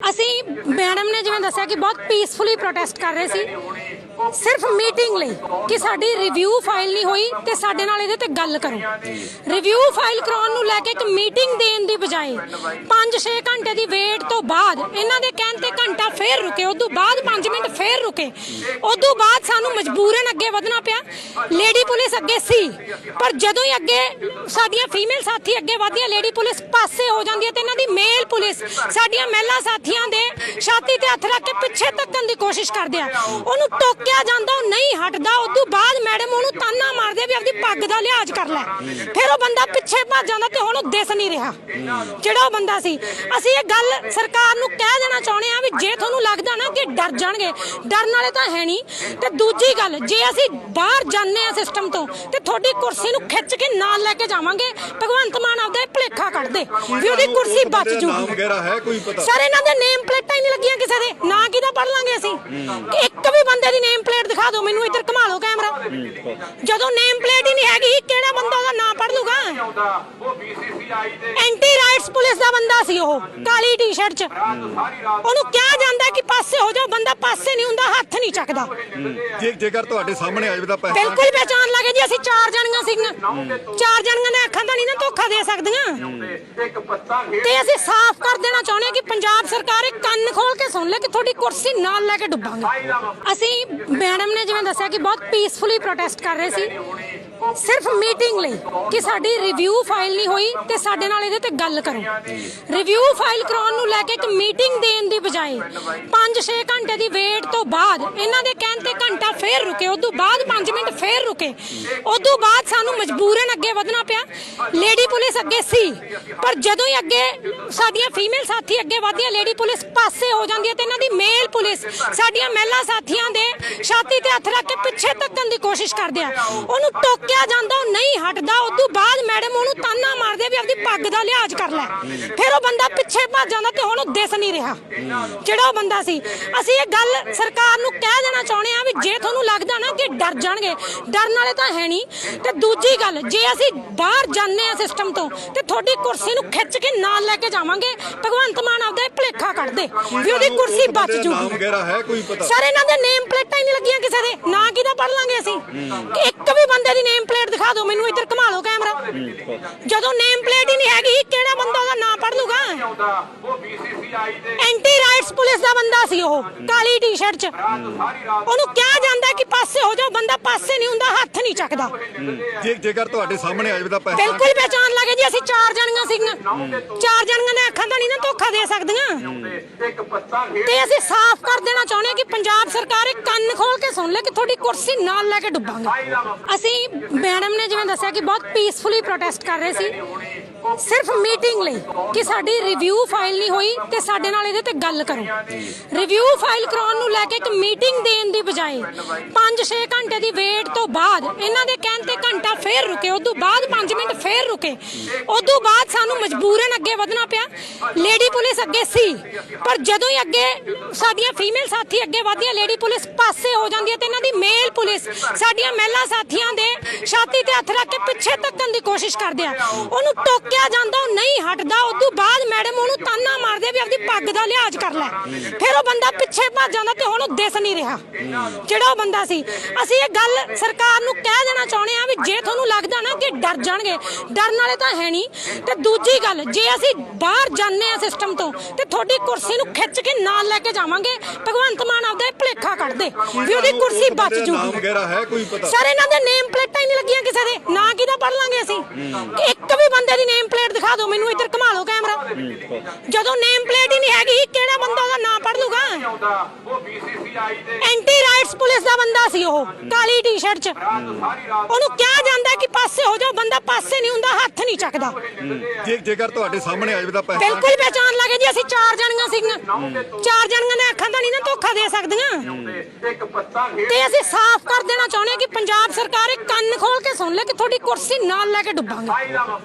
ਅਸੀਂ ਮੈਡਮ ਨੇ ਜਿਵੇਂ ਦੱਸਿਆ ਕਿ ਬਹੁਤ ਪੀਸਫੁਲੀ ਪ੍ਰੋਟੈਸਟ ਕਰ ਰਹੇ ਸੀ। ਸਿਰਫ ਮੀਟਿੰਗ ਲਈ ਕਿ ਸਾਡੀ ਰਿਵਿਊ ਫਾਈਲ ਨਹੀਂ ਹੋਈ ਤੇ ਸਾਡੇ ਨਾਲ ਇਹਦੇ ਤੇ ਗੱਲ ਕਰੋ। ਰਿਵਿਊ ਫਾਈਲ ਕਰਾਉਣ ਨੂੰ ਲੈ ਕੇ ਇੱਕ ਮੀਟਿੰਗ ਦੇਣ ਦੀ ਬਜਾਏ 5-6 ਘੰਟੇ ਦੀ ਵੇਟ ਤੋਂ ਬਾਅਦ ਇਹਨਾਂ ਦੇ ਕਹਿਣ ਤੇ ਘੰਟਾ ਫੇਰ ਰੁਕੇ, ਉਦੋਂ ਬਾਅਦ 5 ਮਿੰਟ ਫੇਰ ਰੁਕੇ। ਉਦੋਂ ਬਾਅਦ ਸਾਨੂੰ ਮਜਬੂਰਨ ਅੱਗੇ ਵਧਣਾ ਪਿਆ। ਲੇਡੀ ਪੁਲਿਸ ਅੱਗੇ ਸੀ, ਪਰ ਜਦੋਂ ਹੀ ਅੱਗੇ ਸਾਡੀਆਂ ਫੀਮੇਲ ਸਾਥੀ ਅੱਗੇ ਵਧਦੀਆਂ ਲੇਡੀ ਪੁਲਿਸ ਪਾਸੇ ਹੋ ਜਾਂਦੀ ਹੈ ਤੇ ਇਹਨਾਂ ਦੀ ਮੇਲ ਪੁਲਿਸ ਸਾਡੀਆਂ ਮਹਿਲਾ ਸਾਥੀਆਂ ਦੇ ਛਾਤੀ ਤੇ ਹੱਥ ਰੱਖ ਕੇ ਪਿੱਛੇ ਧੱਕਣ ਦੀ ਕੋਸ਼ਿਸ਼ ਕਰਦੇ ਆ। ਉਹਨੂੰ ਟੋਕਿਆ ਜਾਂਦਾ ਉਹ ਨਹੀਂ ਹਟਦਾ। ਉਦੋਂ ਬਾਅਦ ਮੈਡਮ ਉਹਨੂੰ ਤਾਨਾ ਮਾਰਦੇ ਵੀ ਆਪਦੀ ਪੱਗ ਦਾ ਲਿਹਾਜ਼ ਕਰ ਲੈ। ਫਿਰ ਉਹ ਬੰਦਾ ਪਿੱਛੇ ਭੱਜ ਜਾਂਦਾ ਤੇ ਹੁਣ ਉਹ ਦਿਸ ਨਹੀਂ ਰਿਹਾ। ਜਿਹੜਾ ਉਹ ਬੰਦਾ ਸੀ। ਅਸੀਂ ਇਹ ਗੱਲ ਸਰਕਾਰ ਨੂੰ ਕਹਿ ਦੇਣਾ ਚਾਹੁੰਦੇ ਆ ਵੀ ਜੇ ਤੁਹਾਨੂੰ ਲੱਗਦਾ ਨਾ ਕਿ ਡਰ ਜਾਣਗੇ ਡਰਨ ਵਾਲੇ ਤਾਂ ਹੈ ਨਹੀਂ। ਤੇ ਦੂਜੀ ਗੱਲ ਜੇ ਅਸੀਂ ਬਾਹਰ ਜਾਂਦੇ ਆ ਸਿਸਟਮ ਤੋਂ ਤੇ ਤੁਹਾਡੀ ਕੁਰਸੀ ਨੂੰ ਖਿੱਚ ਕੇ ਨਾਲ ਲੈ ਕੇ ਜਾਵਾਂਗੇ ਭਗਵੰਤ ਮਾਨ ਆਪਦਾ ਭੁਲੇਖਾ ਕੱਢ ਦੇ ਵੀ ਉਹਦੀ ਕੁਰਸੀ ਬਚ ਜੂਗੀ। ਵਗੈਰਾ ਹੈ ਕੋਈ ਪਤਾ? ਸਰ ਇਹਨਾਂ ਦੇ ਨੇਮ ਪਲੇਟਾਂ ਹੀ ਨਹੀਂ ਲੱਗੀਆਂ ਕਿਸੇ ਦੇ ਨਾ ਪੜ ਲਾਂਗੇ ਅਸੀਂ। ਕਿ ਇੱਕ ਵੀ ਬੰਦੇ ਦੀ ਨੇਮ ਪਲੇਟ ਦਿਖਾ ਦਿਓ ਮੈਨੂੰ ਇੱਧਰ ਘੁਮਾ ਲਓ ਕੈਮਰਾ ਜਦੋਂ ਨੇਮ ਪਲੇਟ ਹੀ ਨਹੀਂ ਹੈਗੀ ਕਿਹੜਾ ਬੰਦਾ ਉਹਦਾ ਨਾਂ ਪੜ ਲੂਗਾ ਦੇ ਐਂਟੀ ਰਾਈਟਸ ਪੁਲਿਸ ਦਾ ਬੰਦਾ ਸੀ ਉਹ ਕਾਲੀ ਟੀ-ਸ਼ਰਟ 'ਚ। ਉਹਨੂੰ ਕਿਹਾ ਜਾਂਦਾ ਕਿ ਪਾਸੇ ਹੋ ਜਾਓ ਬੰਦਾ ਪਾਸੇ ਨਹੀਂ ਹੁੰਦਾ ਹੱਥ ਨਹੀਂ ਚੱਕਦਾ। ਜੇ ਜੇਕਰ ਤੁਹਾਡੇ ਸਾਹਮਣੇ ਆ ਜਾਵੇ ਤਾਂ ਪਹਿਚਾਣ ਬਿਲਕੁਲ ਪਹਿਚਾਨ ਲੱਗੇ ਜੀ ਅਸੀਂ ਚਾਰ ਜਣੀਆਂ ਸੀਗੀਆਂ। ਚਾਰ ਜਣੀਆਂ ਨੇ ਅੱਖਾਂ ਤਾਂ ਨਹੀਂ ਨਾ ਧੋਖਾ ਦੇ ਸਕਦੀਆਂ। ਤੇ ਅਸੀਂ ਸਾਫ਼ ਕਰ ਦੇਣਾ ਚਾਹੁੰਦੇ ਕਿ ਪੰਜਾਬ ਸਰਕਾਰ ਇਹ ਕੰਨ ਖੋਲ ਕੇ ਸੁਣ ਲੈ ਕਿ ਤੁਹਾਡੀ ਕੁਰਸੀ ਨਾਲ ਲੈ ਕੇ ਡੁੱਬਾਂਗੇ। ਅਸੀਂ ਮੈਡਮ ਨੇ ਜਿਵੇਂ ਦੱਸਿਆ ਕਿ ਬਹੁਤ ਪੀਸਫੁਲੀ ਪ੍ਰੋਟੈਸਟ ਕਰ ਰਹੇ ਸੀ। ਸਿਰਫ ਮੀਟਿੰਗ ਲਈ ਕਿ ਸਾਡੀ ਰਿਵਿਊ ਫਾਈਲ ਨਹੀਂ ਹੋਈ ਤੇ ਸਾਡੇ ਨਾਲ ਇਹਦੇ ਤੇ ਗੱਲ ਕਰੋ। ਰਿਵਿਊ ਫਾਈਲ ਕਰਾਉਣ ਨੂੰ ਲੈ ਕੇ ਇੱਕ ਮੀਟਿੰਗ ਦੇਣ ਦੀ ਬਜਾਏ 5-6 ਘੰਟੇ ਦੀ ਵੇਟ ਤੋਂ ਬਾਅਦ ਇਹਨਾਂ ਦੇ ਕਹਿਣ ਤੇ ਘੰਟਾ ਫੇਰ ਰੁਕੇ, ਉਦੋਂ ਬਾਅਦ 5 ਮਿੰਟ ਫੇਰ ਰੁਕੇ। ਉਦੋਂ ਬਾਅਦ ਸਾਨੂੰ ਮਜਬੂਰਨ ਅੱਗੇ ਵਧਣਾ ਪਿਆ। ਲੇਡੀ ਪੁਲਿਸ ਅੱਗੇ ਸੀ, ਪਰ ਜਦੋਂ ਹੀ ਅੱਗੇ ਸਾਡੀਆਂ ਫੀਮੇਲ ਸਾਥੀ ਅੱਗੇ ਵਧਦੀਆਂ ਲੇਡੀ ਪੁਲਿਸ ਪਾਸੇ ਹੋ ਜਾਂਦੀ ਹੈ ਤੇ ਇਹਨਾਂ ਦੀ ਮੇਲ ਪੁਲਿਸ ਸਾਡੀਆਂ ਮਹਿਲਾ ਸਾਥੀਆਂ ਦੇ ਛਾਤੀ ਤੇ ਹੱਥ ਰੱਖ ਕੇ ਪਿੱਛੇ ਧੱਕਣ ਦੀ ਕੋਸ਼ਿਸ਼ ਕਰਦੇ ਆ। ਉਹਨੂੰ ਟੋਕਿਆ ਜਾਂਦਾ, ਉਹ ਨਹੀਂ ਹਟਦਾ। ਉਦੋਂ ਬਾਅਦ ਮੈਡਮ ਉਹਨੂੰ ਤਾਨਾ ਮਾਰਦੇ ਵੀ ਆਪਦੀ ਪੱਗ ਦਾ ਲਿਹਾਜ਼ ਕਰ ਲੈ। ਫਿਰ ਉਹ ਬੰਦਾ ਪਿੱਛੇ ਭੱਜ ਜਾਂਦਾ ਤੇ ਹੁਣ ਉਹ ਦਿਸ ਨਹੀਂ ਰਿਹਾ। ਜਿਹੜਾ ਉਹ ਬੰਦਾ ਸੀ। ਅਸੀਂ ਇਹ ਗੱਲ ਸਰਕਾਰ ਨੂੰ ਕਹਿ ਦੇਣਾ ਚਾਹੁੰਦੇ ਆ ਵੀ ਜੇ ਤੁਹਾਨੂੰ ਲੱਗਦਾ ਨਾ ਕਿ ਡਰ ਜਾਣਗੇ, ਡਰਨ ਵਾਲੇ ਤਾਂ ਹੈ ਨਹੀਂ। ਤੇ ਦੂਜੀ ਗੱਲ, ਜੇ ਅਸੀਂ ਬਾਹਰ ਜਾਂਦੇ ਆ ਸਿਸਟਮ ਤੋਂ ਤੇ ਤੁਹਾਡੀ ਕੁਰਸੀ ਨੂੰ ਖਿੱਚ ਕੇ ਨਾਲ ਲੈ ਕੇ ਜਾਵਾਂਗੇ, ਭਗਵੰਤ ਮਾਨ ਆਪਦਾ ਕੱਢ ਦੇ ਵੀ ਉਹਦੀ ਕੁਰਸੀ ਬਚ ਜੂਗੀ। ਵਗੈਰਾ ਹੈ ਕੋਈ ਪਤਾ। ਸਰ ਇਹਨਾਂ ਦੇ ਨੇਮ ਪਲੇਟਾਂ ਹੀ ਨਹੀਂ ਲੱਗੀਆਂ ਕਿਸੇ ਦੇ। ਨਾ ਕਿਹਦਾ ਪੜ ਲਾਂਗੇ ਅਸੀਂ। ਕਿ ਇੱਕ ਵੀ ਬੰਦੇ ਦੀ ਨੇਮ ਪਲੇਟ ਦਿਖਾ ਦਿਓ ਮੈਨੂੰ ਇੱਧਰ ਘੁਮਾ ਲਓ ਕੈਮਰਾ ਜਦੋਂ ਨੇਮ ਪਲੇਟ ਹੀ ਨਹੀਂ ਹੈਗੀ ਕਿਹੜਾ ਬੰਦਾ ਉਹਦਾ ਨਾਂ ਪੜ ਲੂਗਾ ਐਂਟੀ ਰਾਈਟਸ ਪੁਲਿਸ ਦਾ ਬੰਦਾ ਸੀ ਉਹ ਕਾਲੀ ਟੀ-ਸ਼ਰਟ 'ਚ। ਉਹਨੂੰ ਕਿਹਾ ਜਾਂਦਾ ਕਿ ਪਾਸੇ ਹੋ ਜਾਓ ਬੰਦਾ ਪਾਸੇ ਨਹੀਂ ਹੁੰਦਾ ਹੱਥ ਨਹੀਂ ਚੱਕਦਾ। ਜੇ ਜੇਕਰ ਤੁਹਾਡੇ ਸਾਹਮਣੇ ਆ ਜਾਵੇ ਤਾਂ ਪਹਿਚਾਣ ਬਿਲਕੁਲ ਪਹਿਚਾਨ ਲੱਗੇ ਜੀ ਅਸੀਂ ਚਾਰ ਸੀਗੀਆਂ ਚਾਰ ਜਣੀਆਂ ਨੇ ਅੱਖਾਂ ਤਾਂ ਨਹੀਂ ਨਾ ਧੋਖਾ ਦੇ ਸਕਦੀਆਂ। ਤੇ ਅਸੀਂ ਸਾਫ਼ ਕਰ ਦੇਣਾ ਚਾਹੁੰਦੇ ਹਾਂ ਕਿ ਪੰਜਾਬ ਸਰਕਾਰ ਇਹ ਕੰਨ ਖੋਲ ਕੇ ਸੁਣ ਲੈ ਕਿ ਤੁਹਾਡੀ ਕੁਰਸੀ ਨਾਲ ਲੈ ਕੇ ਡੁੱਬਾਂਗੇ। ਅਸੀਂ ਮੈਡਮ ਨੇ ਜਿਵੇਂ ਦੱਸਿਆ ਕਿ ਬਹੁਤ ਪੀਸਫੁਲੀ ਪ੍ਰੋਟੈਸਟ ਕਰ ਰਹੇ ਸੀ। ਸਿਰਫ ਮੀਟਿੰਗ ਲਈ ਕਿ ਸਾਡੀ ਰਿਵਿਊ ਫਾਈਲ ਨਹੀਂ ਹੋਈ ਤੇ ਸਾਡੇ ਨਾਲ ਇਹਦੇ ਤੇ ਗੱਲ ਕਰੋ। ਰਿਵਿਊ ਫਾਈਲ ਕਰਾਉਣ ਨੂੰ ਲੈ ਕੇ ਇੱਕ ਮੀਟਿੰਗ ਦੇਣ ਦੀ ਬਜਾਏ 5-6 ਘੰਟੇ ਦੀ ਵੇਟ ਤੋਂ ਬਾਅਦ ਇਹਨਾਂ ਦੇ ਕਹਿਣ ਤੇ ਘੰਟਾ ਫੇਰ ਰੁਕੇ, ਉਦੋਂ ਬਾਅਦ 5 ਮਿੰਟ ਫੇਰ ਰੁਕੇ। ਉਦੋਂ ਬਾਅਦ ਸਾਨੂੰ ਮਜਬੂਰਨ ਅੱਗੇ ਵਧਣਾ ਪਿਆ। ਲੇਡੀ ਪੁਲਿਸ ਅੱਗੇ ਸੀ, ਪਰ ਜਦੋਂ ਹੀ ਅੱਗੇ ਸਾਡੀਆਂ ਫੀਮੇਲ ਸਾਥੀ ਅੱਗੇ ਵਧਦੀਆਂ ਲੇਡੀ ਪੁਲਿਸ ਪਾਸੇ ਹੋ ਜਾਂਦੀ ਹੈ ਤੇ ਇਹਨਾਂ ਦੀ ਮੇਲ ਪੁਲਿਸ ਸਾਡੀਆਂ ਮਹਿਲਾ ਸਾਥੀਆਂ ਦੇ ਛਾਤੀ ਤੇ ਹੱਥ ਰੱਖ ਕੇ ਪਿੱਛੇ ਤੱਕਣ ਦੀ ਕੋਸ਼ਿਸ਼ ਕਰਦੇ ਆ। ਉਹਨੂੰ ਟੋਕਿਆ ਜਾਂਦਾ ਉਹ ਨਹੀਂ ਹਟਦਾ ਉਦੋਂ ਬਾਅਦ ਮੈਡਮ ਉਹਨੂੰ ਤਾਨਾ ਮਾਰਦੇ ਵੀ ਆਪਦੀ ਪੱਗ ਦਾ ਲਿਹਾਜ਼ ਕਰ ਲੈ। ਫਿਰ ਉਹ ਬੰਦਾ ਪਿੱਛੇ ਭੱਜ ਜਾਂਦਾ ਤੇ ਹੁਣ ਉਹ ਦਿਸ ਨਹੀਂ ਰਿਹਾ। ਜਿਹੜਾ ਉਹ ਬੰਦਾ ਸੀ। ਅਸੀਂ ਇਹ ਗੱਲ ਸਰਕਾਰ ਨੂੰ ਕਹਿ ਦੇਣਾ ਚਾਹੁੰਦੇ ਆ ਵੀ ਜੇ ਤੁਹਾਨੂੰ ਲੱਗਦਾ ਨਾ ਕਿ ਡਰ ਜਾਣਗੇ ਡਰਨ ਵਾਲੇ ਤਾਂ ਹੈ ਨਹੀਂ। ਤੇ ਦੂਜੀ ਗੱਲ ਜੇ ਅਸੀਂ ਬਾਹਰ ਜਾਂਦੇ ਆ ਸਿਸਟਮ ਤੋਂ ਤੇ ਤੁਹਾਡੀ ਕੁਰਸੀ ਨੂੰ ਖਿੱਚ ਕੇ ਨਾਲ ਲੈ ਕੇ ਜਾਵਾਂਗੇ ਭਗਵੰਤ ਮਾਨ ਆਪਦਾ ਇਹ ਭੁਲੇਖਾ ਕੱਢ ਦੇ ਵੀ ਉਹਦੀ ਕੁਰਸੀ ਬਚ ਨਾਮ ਜੂਗੀ। ਵਗੈਰਾ ਹੈ ਕੋਈ ਪਤਾ? ਸਰ ਇਹਨਾਂ ਦੇ ਨੇਮ ਪਲੇਟਾਂ ਹੀ ਨਹੀਂ ਲੱਗੀਆਂ ਕਿਸੇ ਦੇ ਨਾ ਕਿਹਦਾ ਪੜ ਲਾਂਗੇ ਅਸੀਂ? ਇੱਕ ਵੀ ਬੰਦੇ ਦੀ ਨੇਮ ਪਲੇਟ ਦਿਖਾ ਦਿਓ ਮੈਨੂੰ ਇੱਧਰ ਘੁਮਾ ਲਓ ਕੈਮਰਾ ਜਦੋਂ ਨੇਮ ਪਲੇਟ ਹੀ ਨਹੀਂ ਹੈਗੀ ਕਿਹੜਾ ਬੰਦਾ ਉਹਦਾ ਨਾਂ ਪੜ ਲੂਗਾ ਦੇ ਐਂਟੀ ਰਾਈਟਸ ਪੁਲਿਸ ਦਾ ਬੰਦਾ ਸੀ ਉਹ ਕਾਲੀ ਟੀ-ਸ਼ਰਟ 'ਚ। ਉਹਨੂੰ ਕਿਹਾ ਜਾਂਦਾ ਕਿ ਪਾਸੇ ਹੋ ਜਾਓ ਬੰਦਾ ਪਾਸੇ ਨਹੀਂ ਹੁੰਦਾ ਹੱਥ ਨਹੀਂ ਚੱਕਦਾ। ਜੇ ਜੇਕਰ ਤੁਹਾਡੇ ਸਾਹਮਣੇ ਆ ਜਾਵੇ ਤਾਂ ਪਹਿਚਾਣ ਬਿਲਕੁਲ ਪਹਿਚਾਨ ਲੱਗੇ ਜੀ ਅਸੀਂ ਚਾਰ ਜਣੀਆਂ ਸੀਗੀਆਂ। ਚਾਰ ਜਣੀਆਂ ਨੇ ਅੱਖਾਂ ਤਾਂ ਨਹੀਂ ਨਾ ਧੋਖਾ ਦੇ ਸਕਦੀਆਂ। ਤੇ ਅਸੀਂ ਸਾਫ਼ ਕਰ ਦੇਣਾ ਚਾਹੁੰਦੇ ਹਾਂ ਕਿ ਪੰਜਾਬ ਸਰਕਾਰ ਇਹ ਕੰਨ ਖੋਲ ਕੇ ਸੁਣ ਲੈ ਕਿ ਤੁਹਾਡੀ ਕੁਰਸੀ ਨਾਲ ਲੈ ਕੇ ਡੁੱਬਾਂਗੇ।